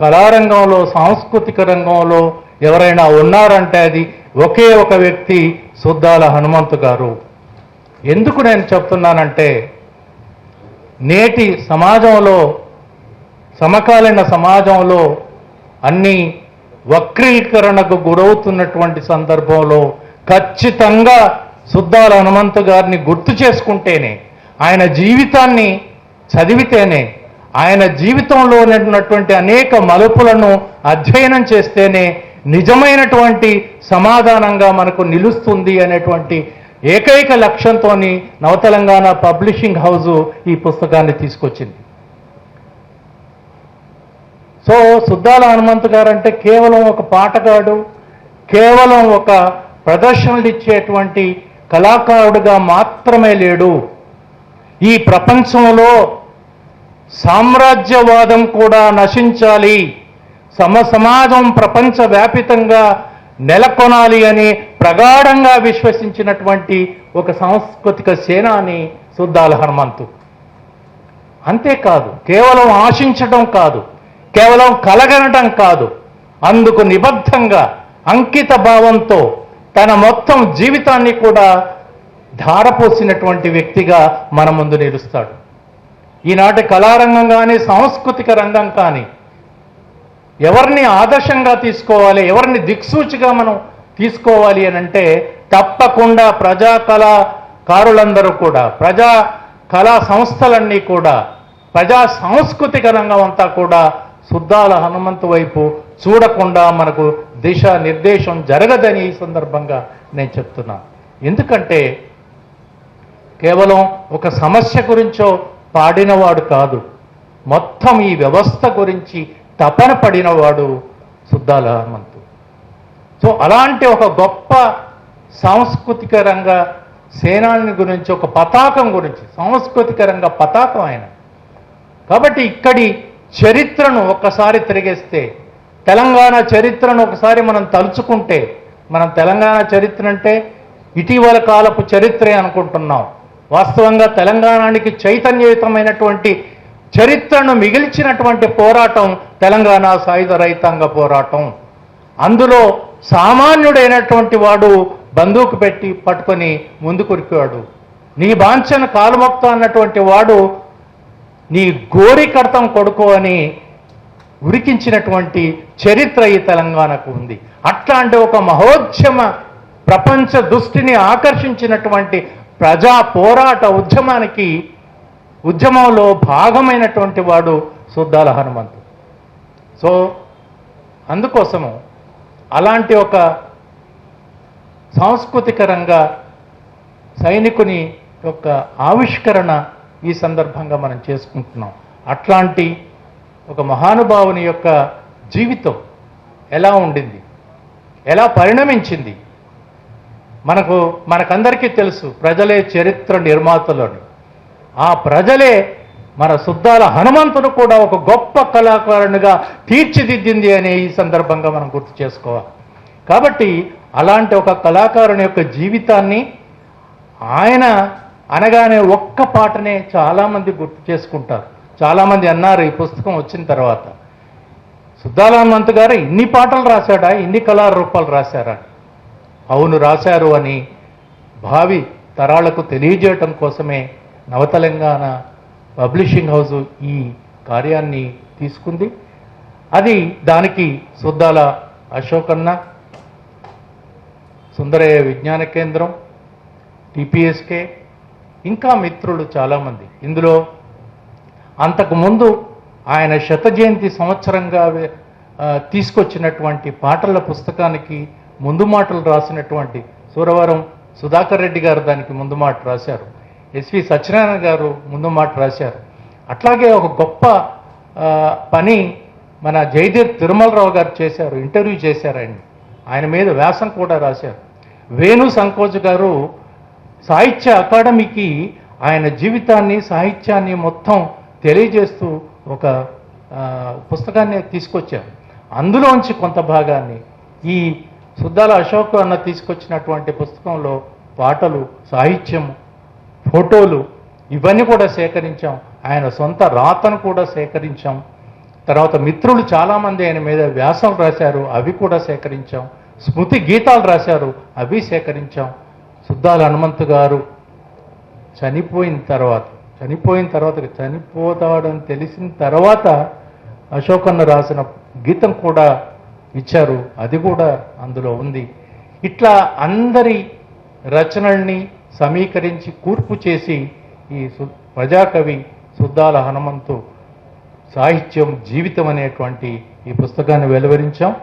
కళారంగంలో సాంస్కృతిక రంగంలో ఎవరైనా ఉన్నారంటే అది ఒకే ఒక వ్యక్తి సుద్దాల హనుమంతు గారు. ఎందుకు నేను చెప్తున్నానంటే నేటి సమాజంలో సమకాలీన సమాజంలో అన్ని వక్రీకరణకు గురవుతున్నటువంటి సందర్భంలో ఖచ్చితంగా సుద్దాల హనుమంతు గారిని గుర్తు చేసుకుంటేనే ఆయన జీవితాన్ని చదివితేనే ఆయన జీవితంలో ఉన్నటువంటి అనేక మలుపులను అధ్యయనం చేస్తేనే నిజమైనటువంటి సమాధానంగా మనకు నిలుస్తుంది అనేటువంటి ఏకైక లక్ష్యంతో నవతెలంగాణ పబ్లిషింగ్ హౌస్ ఈ పుస్తకాన్ని తీసుకొచ్చింది. సో సుద్దాల హనుమంత్ గారు అంటే కేవలం ఒక పాటగాడు కేవలం ఒక ప్రదర్శనలు ఇచ్చేటువంటి కళాకారుడుగా మాత్రమే లేడు. ఈ ప్రపంచంలో సామ్రాజ్యవాదం కూడా నశించాలి. సమ సమాజం ప్రపంచ వ్యాపితంగా నెలకొనాలి అని ప్రగాఢంగా విశ్వసించినటువంటి ఒక సాంస్కృతిక సేనాని సుద్దాల హనుమంతు. అంతేకాదు కేవలం ఆశించటం కాదు కేవలం కలగనటం కాదు అందుకు నిబద్ధంగా అంకిత భావంతో తన మొత్తం జీవితాన్ని కూడా ధారపోసినటువంటి వ్యక్తిగా మన ముందు నిలుస్తాడు. ఈనాటి కళారంగం కానీ సాంస్కృతిక రంగం కానీ ఎవరిని ఆదర్శంగా తీసుకోవాలి ఎవరిని దిక్సూచిగా మనం తీసుకోవాలి అని అంటే తప్పకుండా ప్రజా కళాకారులందరూ కూడా ప్రజా కళా సంస్థలన్నీ కూడా ప్రజా సాంస్కృతిక రంగం అంతా కూడా సుద్దాల హనుమంతు వైపు చూడకుండా మనకు దిశ నిర్దేశం జరగదని ఈ సందర్భంగా నేను చెప్తున్నా. ఎందుకంటే కేవలం ఒక సమస్య గురించో పాడినవాడు కాదు. మొత్తం ఈ వ్యవస్థ గురించి తపన పడినవాడు సుద్దాల హనుమంతు. సో అలాంటి ఒక గొప్ప సాంస్కృతిక రంగ సేనాని గురించి ఒక పతాకం గురించి సాంస్కృతిక రంగ పతాకం ఆయన. కాబట్టి ఇక్కడి చరిత్రను ఒక్కసారి తిరిగేస్తే తెలంగాణ చరిత్రను ఒకసారి మనం తలుచుకుంటే మనం తెలంగాణ చరిత్ర అంటే ఇటీవల కాలపు చరిత్రే అనుకుంటున్నాం. వాస్తవంగా తెలంగాణకి చైతన్యయుతమైనటువంటి చరిత్రను మిగిల్చినటువంటి పోరాటం తెలంగాణ సాయుధ రైతాంగ పోరాటం. అందులో సామాన్యుడైనటువంటి వాడు బందూకు పెట్టి పట్టుకొని ముందుకురికాడు. నీ బాంఛన కాలుమొక్త అన్నటువంటి వాడు నీ గోరికర్తం కొడుకు అని ఉరికించినటువంటి చరిత్ర ఈ తెలంగాణకు ఉంది. అట్లాంటి ఒక మహోద్యమ ప్రపంచ దృష్టిని ఆకర్షించినటువంటి ప్రజా పోరాట ఉద్యమానికి ఉద్యమంలో భాగమైనటువంటి వాడు సుద్దాల హనుమంతు. సో అందుకోసము అలాంటి ఒక సాంస్కృతిక రంగ సైనికుని యొక్క ఆవిష్కరణ ఈ సందర్భంగా మనం చేసుకుంటున్నాం. అట్లాంటి ఒక మహానుభావుని యొక్క జీవితం ఎలా ఉండింది? ఎలా పరిణమించింది? మనకు మనకందరికీ తెలుసు ప్రజలే చరిత్ర నిర్మాతలని. ఆ ప్రజలే మన శుద్ధాల హనుమంతుడు కూడా ఒక గొప్ప కళాకారునిగా తీర్చిదిద్దింది అనే ఈ సందర్భంగా మనం గుర్తు చేసుకోవాలి. కాబట్టి అలాంటి ఒక కళాకారుని యొక్క జీవితాన్ని ఆయన అనగానే ఒక్క పాటనే చాలామంది గుర్తు చేసుకుంటారు. చాలామంది అన్నారు ఈ పుస్తకం వచ్చిన తర్వాత. సుద్దాల హనుమంతు గారు ఇన్ని పాటలు రాశాడా? ఇన్ని కళారూపాలు రాశారా? అవును రాశారు అని భావి తరాలకు తెలియజేయటం కోసమే నవతెలంగాణ పబ్లిషింగ్ హౌస్ ఈ కార్యాన్ని తీసుకుంది. అది దానికి సుద్దాల అశోకన్న సుందరయ్య విజ్ఞాన కేంద్రం టిపిఎస్కే ఇంకా మిత్రులు చాలామంది. ఇందులో అంతకుముందు ఆయన శత జయంతి సంవత్సరంగా తీసుకొచ్చినటువంటి పాటల పుస్తకానికి ముందు మాటలు రాసినటువంటి సూరవరం సుధాకర్ రెడ్డి గారు దానికి ముందు మాట రాశారు. ఎస్వి సత్యనారాయణ గారు ముందు మాట రాశారు. అట్లాగే ఒక గొప్ప పని మన జయదేవ్ తిరుమలరావు గారు చేశారు ఇంటర్వ్యూ చేశారు ఆయన. ఆయన మీద వ్యాసం కూడా రాశారు. వేణు సంకోచ్ గారు సాహిత్య అకాడమీకి ఆయన జీవితాన్ని సాహిత్యాన్ని మొత్తం తెలియజేస్తూ ఒక పుస్తకాన్ని తీసుకొచ్చారు. అందులోంచి కొంత భాగాన్ని ఈ సుద్దాల అశోక్ అన్న తీసుకొచ్చినటువంటి పుస్తకంలో పాటలు సాహిత్యం ఫోటోలు ఇవన్నీ కూడా సేకరించాం. ఆయన సొంత రాతను కూడా సేకరించాం. తర్వాత మిత్రులు చాలామంది ఆయన మీద వ్యాసం రాశారు అవి కూడా సేకరించాం. స్మృతి గీతాలు రాశారు అవి సేకరించాం. సుద్దాల హనుమంతు గారు చనిపోయిన తర్వాత చనిపోయిన తర్వాత చనిపోతాడని తెలిసిన తర్వాత అశోకన్న రాసిన గీతం కూడా ఇచ్చారు. అది కూడా అందులో ఉంది. ఇట్లా అందరి రచనల్ని సమీకరించి కూర్పు చేసి ఈ ప్రజాకవి సుద్దాల హనుమంతు సాహిత్యం జీవితం అనేటువంటి ఈ పుస్తకాన్ని వెలువరించాం.